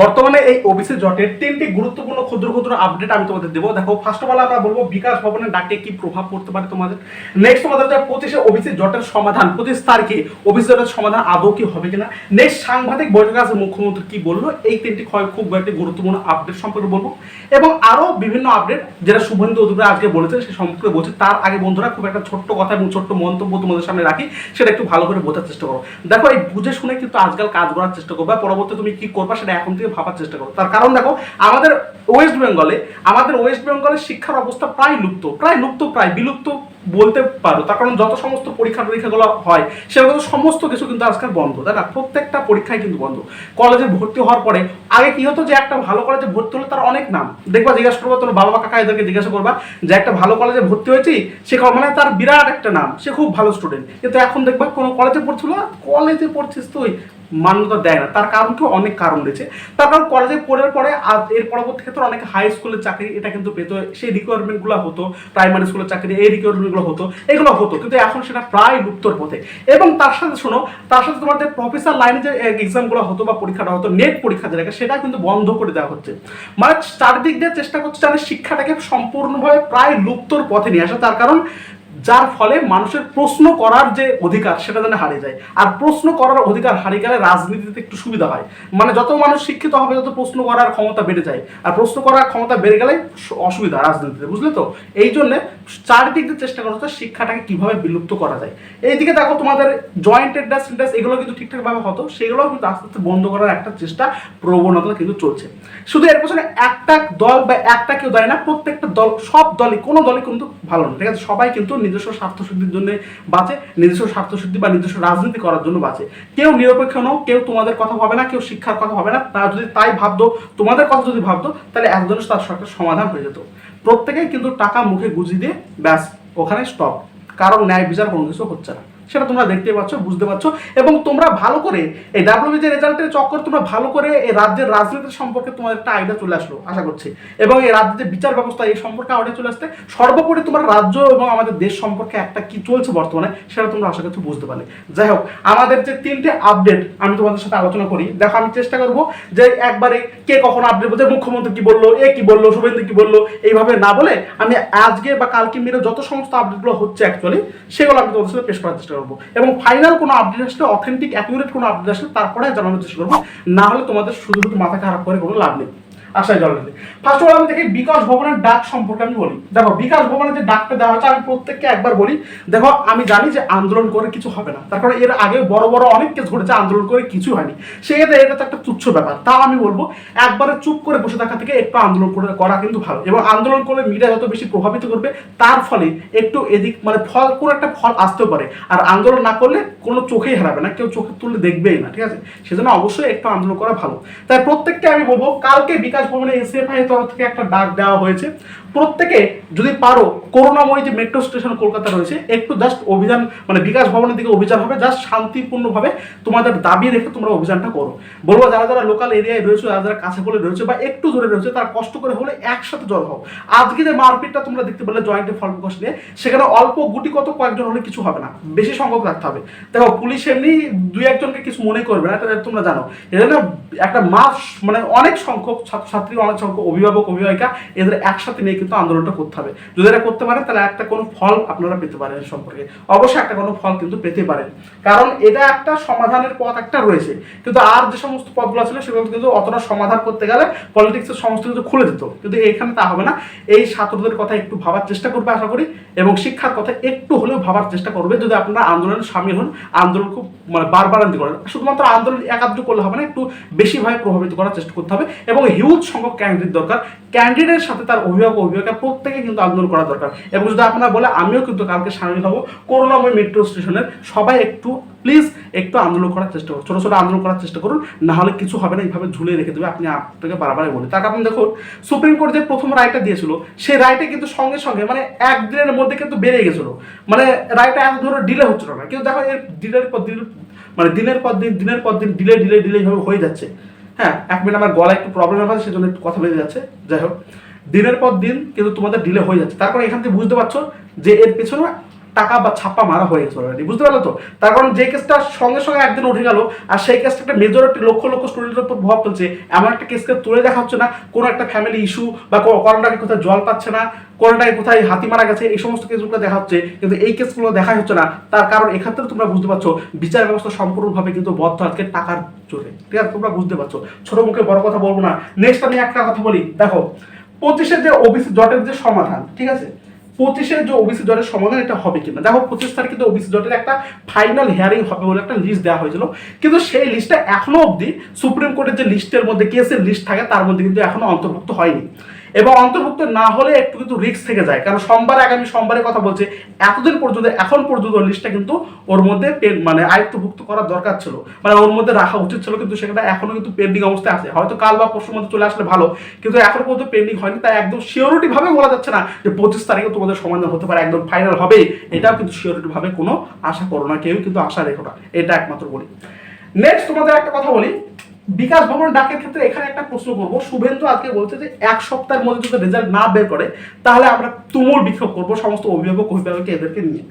বর্তমানে এই ওবিসি জটের তিনটি গুরুত্বপূর্ণ ক্ষুদ্র ক্ষুদ্র আপডেট আমি তোমাদের দেবো। দেখো ফার্স্ট অফ অল আমরা বলব, বিকাশ ভবনের ডাকে কি প্রভাব পড়তে পারে তোমাদের? নেক্সট তোমাদের যে পঁচিশে ওবিসি জটের সমাধান, পঁচিশ তারিখে ওবিসি জটের সমাধান আদৌ কি হবে কিনা? নেক্সট সাংবাদিক বৈঠকে আছে মুখ্যমন্ত্রী কি বলল? এই তিনটি খুব একটি গুরুত্বপূর্ণ আপডেট সম্পর্কে বলব। এবং আরও বিভিন্ন আপডেট যেটা শুভেন্দু অধিকারী আজকে বলেছে সে সম্পর্কে বলছে, তার আগে বন্ধুরা খুব একটা ছোট্ট কথা এবং ছোট্ট মন্তব্য তোমাদের সামনে রাখি, সেটা একটু ভালো করে বোঝার চেষ্টা করো। দেখো, এই বুঝে শুনে কিন্তু আজকাল কাজ করার চেষ্টা করবে, পরবর্তী তুমি কি করবা সেটা এখন থেকে ভাবার চেষ্টা করো। তার কারণ দেখো, আমাদের ওয়েস্ট বেঙ্গলে আমাদের ওয়েস্ট বেঙ্গলের শিক্ষার অবস্থা প্রায় লুপ্ত প্রায় লুপ্ত, প্রায় বিলুপ্ত বলতে পারো। তার কারণ যত সমস্ত পরীক্ষা টরীক্ষাগুলো হয়, সেগুলো সমস্ত কিছু কিন্তু আজকাল বন্ধ, তাই না? প্রত্যেকটা পরীক্ষাই কিন্তু বন্ধ। কলেজে ভর্তি হওয়ার পরে, আগে কি হতো যে একটা ভালো কলেজে ভর্তি হলে তার অনেক নাম। দেখবা, জিজ্ঞাসা করব তোমার বাবা কাকা এদেরকে জিজ্ঞাসা করবা যে, একটা ভালো কলেজে ভর্তি হয়েছি? সে মানে তার বিরাট একটা নাম, সে খুব ভালো স্টুডেন্ট কিন্তু এখন দেখবা, কোনো কলেজে পড়ছিল কলেজে পড়ছিস তুই। মান্যতা দেয় না। তার কারণ কি অনেক কারণ রয়েছে। তার কারণ কলেজে পড়ার পরে আর এর পরবর্তী ক্ষেত্রে অনেক হাই স্কুলের চাকরি এটা কিন্তু পেত। সেই রিকোয়ারমেন্টগুলো হতো প্রাইমারি স্কুলের চাকরি, এই রিকোয়ারমেন্টগুলো হতো, এগুলো হতো। কিন্তু এখন সেটা প্রায় লুপ্তর পথে। এবং তার সাথে শোনো, তার সাথে তোমাদের প্রফেসর লাইনে যে এক্সামগুলো হতো বা পরীক্ষাটা হতো নেট পরীক্ষা যেটাকে, সেটা কিন্তু বন্ধ করে দেওয়া হচ্ছে। মানে চারদিক দিয়ে চেষ্টা করছে যেন শিক্ষাটাকে সম্পূর্ণভাবে প্রায় লুপ্তর পথে নিয়ে আসা। তার কারণ যার ফলে মানুষের প্রশ্ন করার যে অধিকার সেটা যেন হারিয়ে যায়। আর প্রশ্ন করার অধিকার হারিয়ে গেলে রাজনীতিতে একটু সুবিধা হয়। মানে যত মানুষ শিক্ষিত হবে, তত প্রশ্ন করার ক্ষমতা বেড়ে যায়। আর প্রশ্ন করার ক্ষমতা বেড়ে গেলে অসুবিধা রাজনীতিতে, বুঝলে তো? এই জন্য চারিদিক দিয়ে চেষ্টা করা হচ্ছে শিক্ষাটাকে কীভাবে বিলুপ্ত করা যায়। এইদিকে দেখো তোমাদের জয়েন্ট এন্ট্রান্স ইন্টারেস্ট এগুলো কিন্তু ঠিকঠাকভাবে হতো, সেগুলোও কিন্তু আস্তে আস্তে বন্ধ করার একটা চেষ্টা প্রবণতা কিন্তু চলছে। শুধু এর পেছনে একটা দল বা একটা কেউ দাঁড়ায় না, প্রত্যেকটা দল, সব দলই, কোনো দলই কিন্তু ভালো না, ঠিক আছে? সবাই কিন্তু নিজস্ব স্বার্থসিদ্ধির জন্য বাঁচে, নিজস্ব স্বার্থসিদ্ধি বা নিজস্ব রাজনীতি করার জন্য বাঁচে। কেউ নিরপেক্ষ নও, কেউ তোমাদের কথা হবে না, কেউ শিক্ষার কথা হবে না তা যদি তাই ভাবতো, তোমাদের কথা যদি ভাবতো, তাহলে একজনের তার সরকার সমাধান হয়ে যেত। প্রত্যেকেই কিন্তু টাকা মুখে গুজি দিয়ে ব্যাস, ওখানে স্টপ কারণ ন্যায় বিচার কোনো কিছু হচ্ছে না। সেটা তোমরা দেখতে পাচ্ছ, বুঝতে পারছ। এবং তোমরা ভালো করে এই ডাব্লিউবিজি রেজাল্টের চক্কর তোমরা ভালো করে এই রাজ্যের রাজনীতির সম্পর্কে তোমার একটা আইডিয়া চলে আসলো, আশা করছি। এবং এই রাজ্যের বিচার ব্যবস্থা, এই সম্পর্কে আইডিয়া চলে আসতে, সর্বোপরি তোমার রাজ্য এবং আমাদের দেশ সম্পর্কে একটা কি চলছে বর্তমানে, সেটা তোমরা আশা করছি বুঝতে পারলে। যাই হোক, আমাদের যে তিনটে আপডেট আমি তোমাদের সাথে আলোচনা করি। দেখো, আমি চেষ্টা করব যে একবারে কে কখন আপডেট বলছে, মুখ্যমন্ত্রী কি বলল, এ কি বলল, শুভেন্দু কি বলল, এইভাবে না বলে আমি আজকে বা কালকে মিলে যত সমস্ত আপডেটগুলো হচ্ছে অ্যাকচুয়ালি সেগুলো আমি তোমাদের সাথে পেশ করার চেষ্টা করব। এবং ফাইনাল কোনো আপডেট আসলে অথেন্টিক অ্যাকুরেট কোনো আপডেট আসলে তারপরে জানানোর চেষ্টা করব। না হলে তোমাদের শুধু শুধু মাথা খারাপ করে কোনো লাভ নেই। আশায় জল নেই ফার্স্ট অফ অল আমি দেখি বিকাশ ভবনের ডাক সম্পর্কে আমি বলি। দেখো, বিকাশ ভবনের যে ডাকটা দেওয়া হয়েছে, আমি প্রত্যেককে একবার বলি, দেখো, আমি জানি যে আন্দোলন করে কিছু হবে না। তার কারণ, এর আগে বড় বড় অনেক কেস ঘটেছে, আন্দোলন করে কিছু হয়নি। সেক্ষেত্রে এটা তো একটা তুচ্ছ ব্যাপার। তাও আমি বলব, একবারে চুপ করে বসে থাকা থেকে একটু আন্দোলন করে করা কিন্তু ভালো। এবং আন্দোলন করে মিডিয়া যত বেশি প্রভাবিত করবে, তার ফলে একটু এদিক মানে ফল, কোনো একটা ফল আসতেও পারে। আর আন্দোলন না করলে কোনো চোখেই হারাবে না, কেউ চোখে তুলে দেখবেই না, ঠিক আছে? সেজন্য অবশ্যই একটু আন্দোলন করা ভালো। তাই প্রত্যেককে আমি বলব, কালকে বিকাশ ভবনে এসএফআই তরফ থেকে একটা ডাক দেওয়া হয়েছে। প্রত্যেকে যদি পারো করোনাময় যে মেট্রো স্টেশন কলকাতা রয়েছে, একটু জাস্ট অভিযান মানে বিকাশ ভবনের দিকে অভিযান হবে জাস্ট শান্তিপূর্ণভাবে তোমাদের দাবি রেখে তোমরা অভিযানটা করো। বলব যারা যারা লোকাল এরিয়ায় রয়েছে, যারা যারা কাছে বলে রয়েছে বা একটু দূরে রয়েছে, তারা কষ্ট করে হলে একসাথে জড় হও আজকে যে মারপিটটা তোমরা দেখতে পেলে জয়েন্টে ফল প্রকাশ নিয়ে, সেখানে অল্প গুটি কত কয়েকজন হলে কিছু হবে না, বেশি সংখ্যক রাখতে হবে। দেখো, পুলিশ এমনি দুই একজনকে কিছু মনে করবে না তোমরা জানো। এজন্য একটা মাস মানে অনেক সংখ্যক ছাত্রছাত্রী অনেক সংখ্যক অভিভাবক, অভিভাবিকা এদের একসাথে নিয়ে কিন্তু আন্দোলনটা করতে হবে। যদি এরা করতে পারে, তাহলে একটা কোনো ফল আপনারা পেতে পারেন সম্পর্কে। অবশ্যই একটা কোনো ফল কিন্তু পেতে পারেন। কারণ এটা একটা সমাধানের পথ একটা রয়েছে। কিন্তু আর যে সমস্ত পথগুলো ছিল, সেগুলো কিন্তু অতটা সমাধান করতে গেলে পলিটিক্সের সমস্ত কিছু খুলে দিত কিন্তু এখানে তা হবে না। এই ছাত্রদের কথা একটু ভাবার চেষ্টা করবে আশা করি, এবং শিক্ষার কথা একটু হলেও ভাবার চেষ্টা করবে। যদি আপনারা আন্দোলনে সামিল হন, আন্দোলন খুব মানে বারবারান্তি করেন, শুধুমাত্র আন্দোলন একাত্র করলে হবে না, একটু বেশিভাবে প্রভাবিত করার চেষ্টা করতে হবে। এবং হিউজ সংখ্যক ক্যান্ডিডেট দরকার। ক্যান্ডিডেটের সাথে তার অভিভাবক অভিভাবক প্রত্যেকে কিন্তু আন্দোলন করা দরকার। এবং যদি আপনারা বলে, আমিও কিন্তু কালকে সামিল হব। করুণাময় মেট্রো স্টেশনের সবাই একটু প্লিজ একটু আন্দোলন করার চেষ্টা করুন। ছোটো ছোটো আন্দোলন করার চেষ্টা করুন। না হলে কিছু হবে না, এইভাবে ঝুলিয়ে রেখে দেবে। আপনি আপনাকে বারবারই বলি। তার কারণ দেখুন, সুপ্রিম কোর্ট যে প্রথম রায়টা দিয়েছিল, সেই রায়টা কিন্তু সঙ্গে সঙ্গে মানে একদিনের মধ্যে কিন্তু বেড়ে গেছিল। মানে রায়টা এত ধরো ডিলে হচ্ছিল না। কিন্তু দেখো, এর ডিলের পর দিন মানে দিনের পর দিন, দিনের পর দিন ডিলে ডিলে ডিলে হয়ে যাচ্ছে। হ্যাঁ এক মিনিট আমার গলা একটু প্রবলেম আছে, সেজন্য একটু কথা বেড়ে যাচ্ছে। যাই হোক, দিনের পর দিন কিন্তু তোমাদের ডিলে হয়ে যাচ্ছে। তারপরে এখান থেকে বুঝতে পারছ যে এর পেছনে টাকা বা ছাপ্পা মারা হয়ে গেছে অলরেডি বুঝতে পারল তো? তার কারণ যে কেসটা সঙ্গে সঙ্গে একদিন উঠে গেল, আর সেই কেসটা একটা মেজরিটি লক্ষ লক্ষ স্টুডেন্টের উপর প্রভাব ফেলছে। এমন একটা কেসকে তুলে দেখা হচ্ছে না, কোনো একটা ফ্যামিলি ইস্যু বা করোনাকে কোথায় জল পাচ্ছে না করোনায় কোথায় হাতি মারা গেছে, এই সমস্ত কেসগুলো দেখা হচ্ছে, কিন্তু এই কেসগুলো দেখা হচ্ছে না। তার কারণ এক্ষেত্রে তোমরা বুঝতে পারছ, বিচার ব্যবস্থা সম্পূর্ণভাবে কিন্তু বদ্ধ আজকে টাকার জোরে। ঠিক আছে, তোমরা বুঝতে পারছ। ছোট মুখে বড় কথা বলব না। নেক্সট আমি একটা কথা বলি। দেখো, পঁচিশের যে ওবিসি জটের যে সমাধান, ঠিক আছে? পঁচিশের যে ওবিসি জটের সমাধান এটা হবে কিনা? দেখো, পঁচিশ তারিখে ওবিসি জটের একটা ফাইনাল হিয়ারিং হবে বলে একটা লিস্ট দেওয়া হয়েছিল। কিন্তু সেই লিস্টটা এখনও অবধি সুপ্রিম কোর্টের যে লিস্টের মধ্যে কেসের লিস্ট থাকে, তার মধ্যে কিন্তু এখনও অন্তর্ভুক্ত হয়নি। এবং অন্তর্ভুক্ত না হলে একটু কিন্তু রিস্ক থেকে যায়। কারণ সোমবার, আগামী সোমবারের কথা বলছে, এতদিন পর্যন্ত, এখন পর্যন্ত লিস্টটা কিন্তু ওর মধ্যে মানে আয়ত্তভুক্ত করার দরকার ছিল। মানে ওর মধ্যে রাখা উচিত ছিল, কিন্তু সেটা এখনও কিন্তু পেন্ডিং অবস্থায় আছে। হয়তো কাল বা পরশুর মধ্যে চলে আসলে ভালো, কিন্তু এখনও পর্যন্ত পেন্ডিং হয়নি, তাই একদম ভাবে বলা যাচ্ছে না যে পঁচিশ তারিখে তোমাদের সমাধান হতে পারে, একদম ফাইনাল হবে। এটাও কিন্তু ভাবে কোনো আশা করো না, কেউ কিন্তু আশা রেখো না। এটা একমাত্র বলি। নেক্সট তোমাদের একটা কথা বলি। বিকাশ ভবন ডাকের ক্ষেত্রে এখানে একটা প্রশ্ন করব। শুভেন্দু আজকে বলছে যে, এক সপ্তাহের মধ্যে যদি রেজাল্ট না বের করে, তাহলে আমরা তুমুল বিক্ষোভ করব সমস্ত অভিভাবক, অভিভাবককে এদেরকে নিয়ে।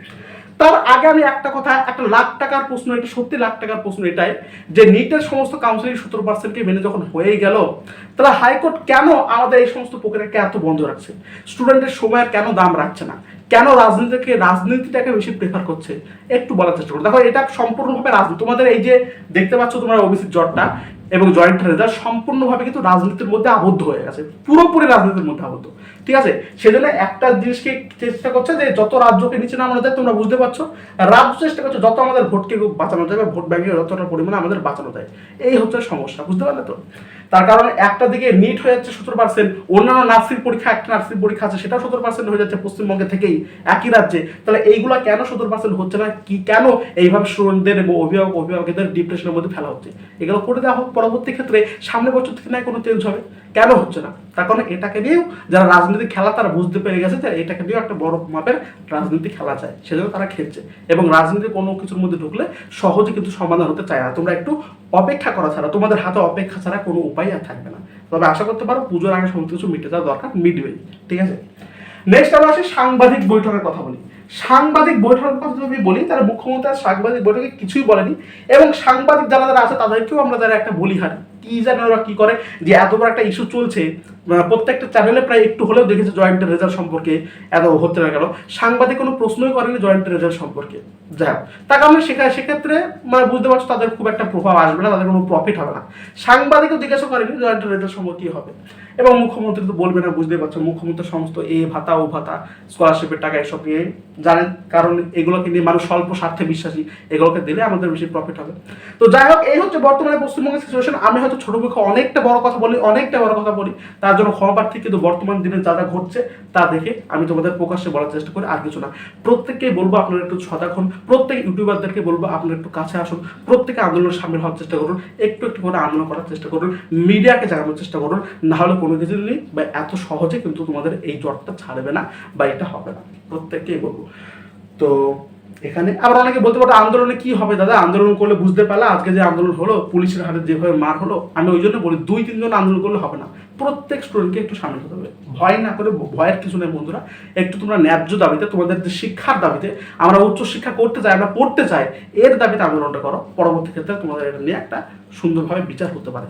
তার আগে আমি একটা কথা, একটা লাখ টাকার প্রশ্ন এটা সত্যি লাখ টাকার প্রশ্ন এটাই, যে নিটের সমস্ত কাউন্সিলিং সতেরো পার্সেন্টকে মেনে যখন হয়ে গেল, তাহলে হাইকোর্ট কেন আমাদের এই সমস্ত প্রক্রিয়াকে এত বন্ধ রাখছে? স্টুডেন্টের সময়ের কেন দাম রাখছে না? কেন রাজনীতিকে, রাজনীতিটাকে বেশি প্রেফার করছে? একটু বলার চেষ্টা করো দেখো, এটা সম্পূর্ণভাবে রাজনীতি। তোমাদের এই যে দেখতে পাচ্ছ তোমরা ওবিসির জটটা এবং জয়েন্ট রেজাল্ট সম্পূর্ণভাবে কিন্তু রাজনীতির মধ্যে আবদ্ধ হয়ে গেছে। পুরোপুরি রাজনীতির মধ্যে আবদ্ধ। ঠিক আছে? সেজন্য একটা জিনিসকে চেষ্টা করছে যে যত রাজ্যকে নিচে নামানো যায়, তোমরা বুঝতে পারছ। রাজ্য চেষ্টা করছে যত আমাদের ভোটকে বাঁচানো যায় বা ভোট ব্যাংকে যতটা পরিমাণে আমাদের বাঁচানো যায়। এই হচ্ছে সমস্যা। বুঝতে পারলে তো? তার কারণে একটা দিকে নিট হয়ে যাচ্ছে সতেরো পার্সেন্ট অন্যান্য নার্সিং পরীক্ষা, একটা নার্সিং পরীক্ষা আছে, সেটাও সতেরো পার্সেন্ট হয়ে যাচ্ছে পশ্চিমবঙ্গে থেকেই, একই রাজ্যে। তাহলে এইগুলা কেন সতেরো পার্সেন্ট হচ্ছে না? কি কেন এইভাবে স্টুডেন্টদের এবং অভিভাবক অভিভাবকদের ডিপ্রেশনের মধ্যে ফেলা হচ্ছে? এগুলো করে দেওয়া হোক, পরবর্তী ক্ষেত্রে সামনে বছর থেকে না কোনো চেঞ্জ হবে। কেন হচ্ছে না? তার কারণে এটাকে নিয়েও যারা রাজনীতি খেলা তারা বুঝতে পেরে গেছে যে এটাকে নিয়েও একটা বড় মাপের রাজনীতি খেলা যায় সেজন্য তারা খেলছে। এবং রাজনীতি কোনো কিছুর মধ্যে ঢুকলে সহজে কিন্তু সমাধান হতে চায় না। তোমরা একটু অপেক্ষা করা ছাড়া, তোমাদের হাতে অপেক্ষা ছাড়া কোনো উপায় আর থাকবে না। তবে আশা করতে পারো, পুজোর আগে সমস্ত কিছু মিটে যাওয়া দরকার মিটবেই, ঠিক আছে? নেক্সট আমরা আসি সাংবাদিক বৈঠকের কথা বলি। সাংবাদিক বৈঠকের কথা যদি বলি তারা মুখ্যমন্ত্রী সাংবাদিক বৈঠকে কিছুই বলেনি, এবং সাংবাদিক যারা যারা আছে, তাদেরকেও আমরা যারা একটা বলি হার। কি জানে ওরা কি করে, যে এত বড় একটা ইস্যু চলছে প্রত্যেকটা চ্যানেলে প্রায় একটু হলেও দেখেছে জয়েন্টের রেজাল্ট সম্পর্কে এত হতে না গেল সাংবাদিক কোনো প্রশ্নই করেনি জয়েন্টের রেজাল্ট সম্পর্কে। যাই হোক তার কারণে সেখানে সেক্ষেত্রে মানে বুঝতে পারছ তাদের খুব একটা প্রভাব আসবে না, তাদের কোনো প্রফিট হবে না। সাংবাদিকও জিজ্ঞাসা করেনি জয়েন্টের রেজাল্ট সম্পর্কে কি হবে। এবং মুখ্যমন্ত্রী তো বলবে না বুঝতে পারছ, মুখ্যমন্ত্রী সমস্ত এ ভাতা, ও ভাতা স্কলারশিপের টাকা এসব নিয়ে জানেন। কারণ এগুলোকে নিয়ে মানুষ স্বল্প স্বার্থে বিশ্বাসী, এগুলোকে দিলে আমাদের বেশি প্রফিট হবে। তো যাই হোক, এই হচ্ছে বর্তমানে পশ্চিমবঙ্গের সিচুয়েশন আমি হয়তো ছোট মুখে অনেকটা বড় কথা বলি, অনেকটা বড় কথা বলি। তার জন্য ক্ষমাপ্রার্থী, কিন্তু বর্তমান দিনে যা যা ঘটছে তা দেখে আমি তোমাদের প্রকাশ্যে বলার চেষ্টা করি, আর কিছু না। প্রত্যেককেই বলব আপনারা একটু সজাগ হন, প্রত্যেক ইউটিউবারদেরকে বলব আপনারা একটু কাছে আসুন, প্রত্যেকে আন্দোলনে সামিল হওয়ার চেষ্টা করুন, একটু একটু করে আন্দোলন করার চেষ্টা করুন, মিডিয়াকে জানানোর চেষ্টা করুন, না হলে কোনো কিছু নেই বা এত সহজে কিন্তু তোমাদের এই জ্বরটা ছাড়বে না বা এটা হবে না। প্রত্যেককেই বলব। তো এখানে আবার অনেকে বলতে পারো আন্দোলনে কি হবে দাদা? আন্দোলন করলে বুঝতে পারলা? আজকে যে আন্দোলন হলো, পুলিশের হাতে যেভাবে মার হলো, আমি ওই জন্য বলি দুই, তিনজন আন্দোলন করলে হবে না। প্রত্যেক স্টুডেন্টকে একটু সামিল হতে হবে। ভয় না করে, ভয়ের কিছু নেই বন্ধুরা। একটু তোমরা ন্যায্য দাবিতে, তোমাদের যে শিক্ষার দাবিতে আমরা উচ্চ শিক্ষা করতে চাই, আমরা পড়তে চাই, এর দাবিতে আন্দোলনটা করো। পরবর্তী ক্ষেত্রে তোমাদের এটা নিয়ে একটা সুন্দরভাবে বিচার হতে পারে।